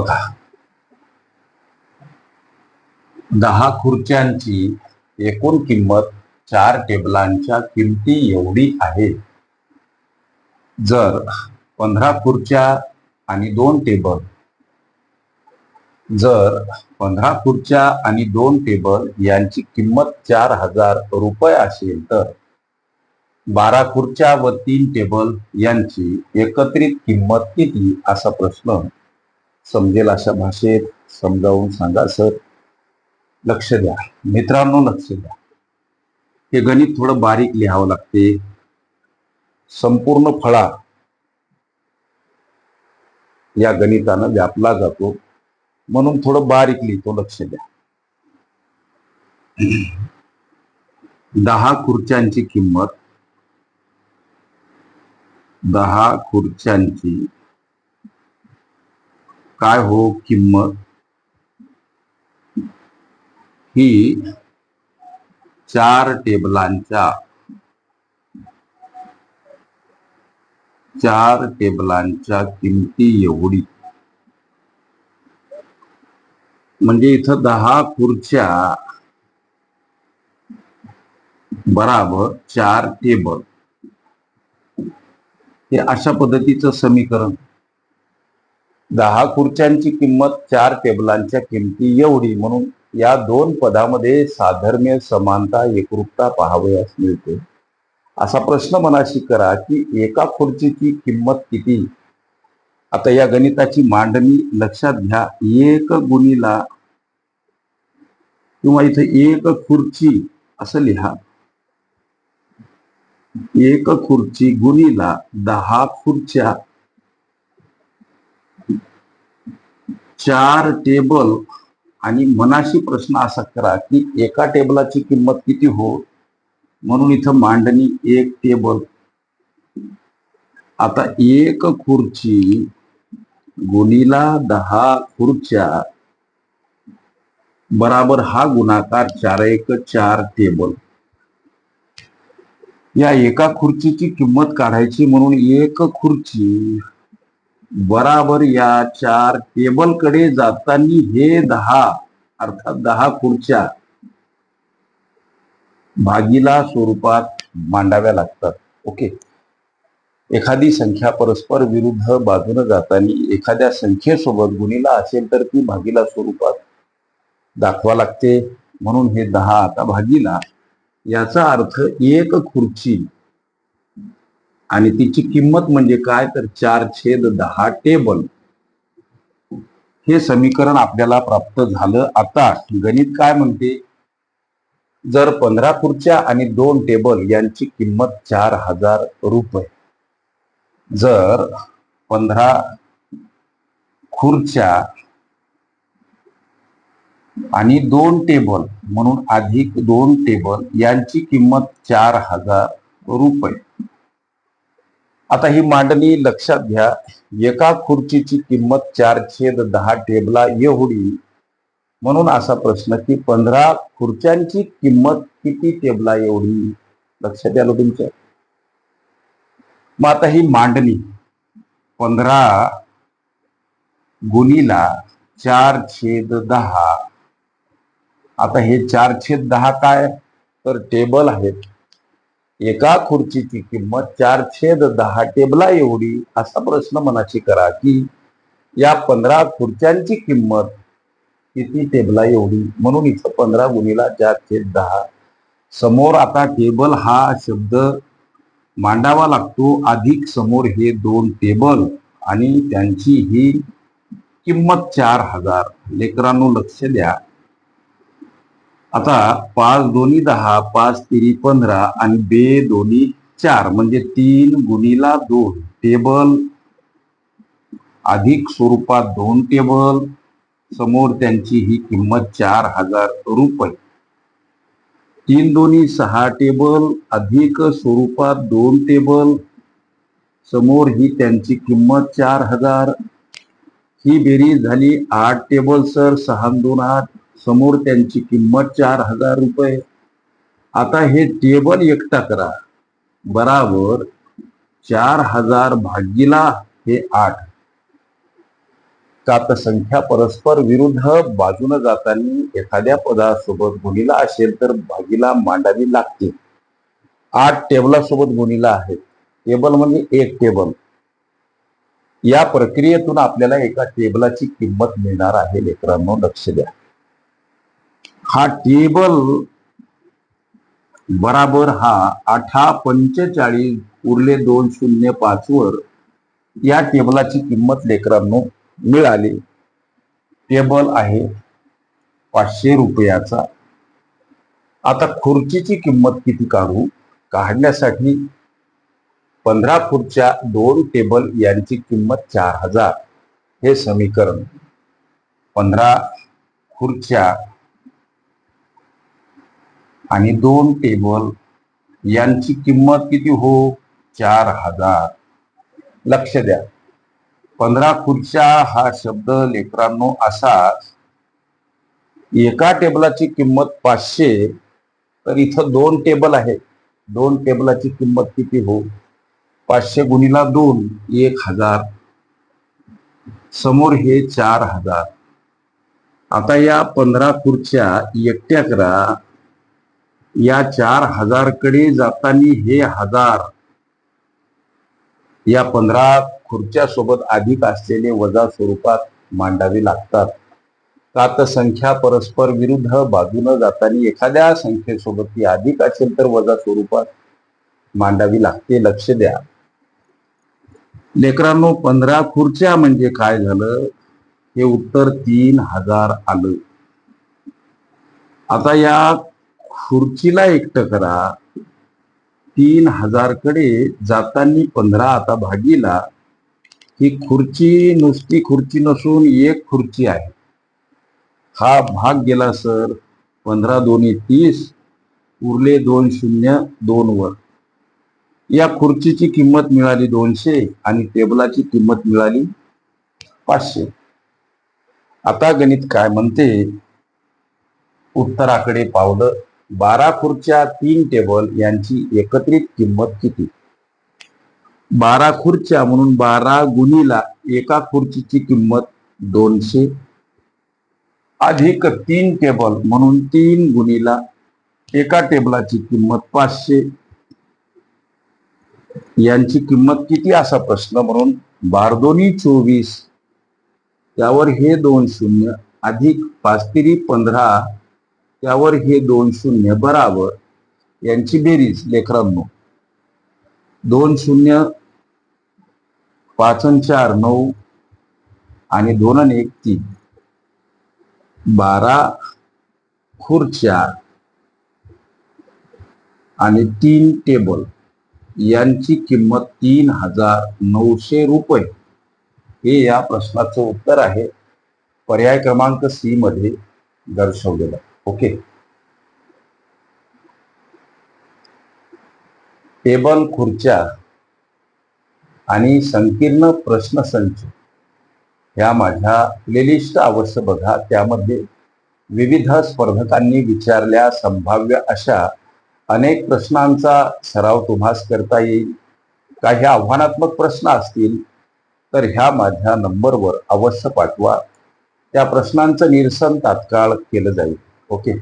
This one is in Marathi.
बघा. दहा खुर्च्यांची एकूण किंमत चार टेबलांच्या किमती एवढी आहे. जर पंधरा खुर्च्या आणि दोन टेबल जर पंधरा खुर्च्या आणि दोन टेबल यांची किंमत चार हजार रुपये असेल तर बारा खुर्च्या व तीन टेबल यांची एकत्रित किंमत किती? असा प्रश्न समजेल अशा भाषेत समजावून सांगा सर लक्ष द्या. मित्रांनो लक्ष द्या. हे गणित थोडं बारीक लिहावं लागते. संपूर्ण फळा या गणितानं व्यापला जातो. म्हणून थोडं बारीक लिहितो लक्ष द्या. दहा खुर्च्यांची किंमत. दहा खुर्च्यांची काय हो किंमत? ही चार टेबलांच्या चार टेबलांच्या किमती एवढी. म्हणजे इथं दहा खुर्च्या बराबर चार टेबल. हे अशा पद्धतीचं समीकरण. दहा खुर्च्यांची किंमत चार टेबलांच्या किमती एवढी म्हणून या दोन पदामध्ये साधर्म्य समानता एकरूपता पाहावयास मिळते. असा प्रश्न मनाशी करा की एका खुर्चीची किंमत किती? आता या गणिताची मांडणी लक्षात घ्या. एक गुणीला किंवा इथे एक खुर्ची असं लिहा. एक खुर्ची गुणीला दहा खुर्च्या चार टेबल आणि मनाशी प्रश्न असा करा की एका टेबलाची किंमत किती हो? म्हणून इथं मांडणी एक टेबल. आता एक खुर्ची गुणीला दहा खुर्च्या बराबर हा गुणाकार चार एक चार टेबल. या एका खुर्चीची किंमत काढायची म्हणून एक खुर्ची बराबर या चार टेबलकडे जाताना हे दहा अर्थात दहा खुर्च्या भागीला स्वरूपात मांडाव्या लागतात. ओके. एखादी संख्या परस्पर विरुद्ध बाजूने जाताना एखाद्या संख्येसोबत गुणीला असेल तर ती भागीला स्वरूपात दाखवा लागते. म्हणून हे दहा आता भागीला. याचा अर्थ एक खुर्ची आणि तिची किंमत म्हणजे काय? तर चार छेद दहा टेबल. हे समीकरण आपल्याला प्राप्त झालं आता. गणित काय म्हणते? जर पंधरा खुर्च्या आणि दोन टेबल यांची किंमत चार हजार रुपये. जर पंधरा खुर्च्या आणि दोन टेबल म्हणून अधिक दोन टेबल यांची किंमत चार हजार रुपये. आता ही मांडणी लक्षात घ्या. एका खुर्चीची किंमत चार छेद दहा टेबला एवढी म्हणून असा प्रश्न की पंधरा खुर्च्यांची किंमत किती टेबला एवढी लक्षात आलं तुमच्या मग आता ही मांडणी. पंधरा गुणीला चार छेद दहा. आता हे चार छेद दहा काय? तर टेबल आहेत. एका खुर्चीची किंमत चार छेद दहा टेबला एवढी असा प्रश्न मनाशी करा की या पंधरा खुर्च्यांची किंमत किती टेबला एवढी? म्हणून इथं पंधरा गुणीला चार छेद दहा. समोर आता टेबल हा शब्द मांडावा लागतो. अधिक समोर हे दोन टेबल आणि त्यांची ही किंमत चार हजार. लेकरांनो लक्ष द्या. आता पाच दोन्ही दहा पाच तिरी पंधरा आणि बे दोन्ही चार म्हणजे तीन गुणीला दोन टेबल. अधिक स्वरूपात दोन टेबल. समोर त्यांची ही किंमत चार हजार रुपये. तीन दोन्ही सहा टेबल अधिक स्वरूपात दोन टेबल. समोर ही त्यांची किंमत चार हजार. ही बेरीज झाली आठ टेबल सर. सहा दोन आठ. समोर त्यांची किंमत चार हजार रुपये. आता हे टेबल एकटा करा. बराबर चार हजार भागीला हे आठ. का तर संख्या परस्पर विरुद्ध बाजून जाताना एखाद्या पदासोबत गुणिला असेल तर भागीला मांडावी लागते आठ टेबलासोबत गुणिला आहे. टेबल म्हणजे एक टेबल. या प्रक्रियेतून आपल्याला एका टेबलाची किंमत मिळणार आहे. लेकरांनो लक्ष द्या. हा टेबल बराबर हा आठा पंचेचाळीस उरले दोन शून्य पाच वर या टेबलाची किंमत लेकरांनो मिळाली. टेबल आहे पाचशे रुपयाचा. आता खुर्चीची किंमत किती काढू? काढण्यासाठी पंधरा खुर्च्या दोन टेबल यांची किंमत चार हजार. हे समीकरण पंधरा खुर्च्या आणि दोन टेबल यांची किंमत किती हो? चार हजार. लक्ष द्या. पंधरा खुर्च्या हा शब्द लेकरांनो असा एका टेबलाची किंमत पाचशे तर इथं दोन टेबल आहेत. दोन टेबलाची किंमत किती हो? पाचशे गुणीला दोन एक हजार. समोर हे चार हजार. आता या पंधरा खुर्च्या एकट्या करा. या चार हजारकडे जातानी हे हजार या पंधरा खुर्च्या सोबत अधिक असलेले वजा स्वरूपात मांडावे लागतात. का संख्या परस्पर विरुद्ध बाजूनं जातानी एखाद्या संख्येसोबत ती अधिक असेल तर वजा स्वरूपात मांडावी लागते. लक्ष द्या. लेकरांनो पंधरा खुर्च्या म्हणजे काय झालं? हे उत्तर तीन हजार आलं. आता या खुर्चीला एकटं करा. तीन हजारकडे जाताना पंधरा आता भागीला. ही खुर्ची नुसती खुर्ची नसून एक खुर्ची आहे. हा भाग गेला सर. पंधरा दोन्ही तीस उरले दोन शून्य दोन वर. या खुर्चीची किंमत मिळाली दोनशे आणि टेबलाची किंमत मिळाली पाचशे. आता गणित काय म्हणते? उत्तराकडे पावलं बारा खुर्च्या तीन टेबल यांची एकत्रित किंमत किती? बारा खुर्च्या म्हणून बारा गुणीला एका खुर्चीची किंमत दोनशे. अधिक तीन टेबल म्हणून तीन गुणीला एका टेबलाची किंमत पाचशे. यांची किंमत किती असा प्रश्न म्हणून बारदोनी चोवीस. त्यावर हे दोन शून्य अधिक पाच तिरी पंधरा त्यावर हे दोन शून्य बराबर यांची बेरीज लेकरांनो. दोन शून्य पाच चार नऊ आणि दोन आणि एक तीन. बारा खुर्च्या आणि तीन टेबल यांची किंमत तीन हजार नऊशे रुपये. हे या प्रश्नाचं उत्तर आहे. पर्याय क्रमांक सी मध्ये दर्शवलेलं. ओके. टेबल खुर्च्या आणि संकीर्ण प्रश्नसंच ह्या माझ्या प्लेलिस्ट अवश्य बघा. त्यामध्ये विविध स्पर्धकांनी विचारल्या संभाव्य अशा अनेक प्रश्नांचा सराव तुम्हास करता येईल. काही आव्हानात्मक प्रश्न असतील तर ह्या माझ्या नंबरवर अवश्य पाठवा. त्या प्रश्नांचं निरसन तात्काळ केलं जाईल. ओके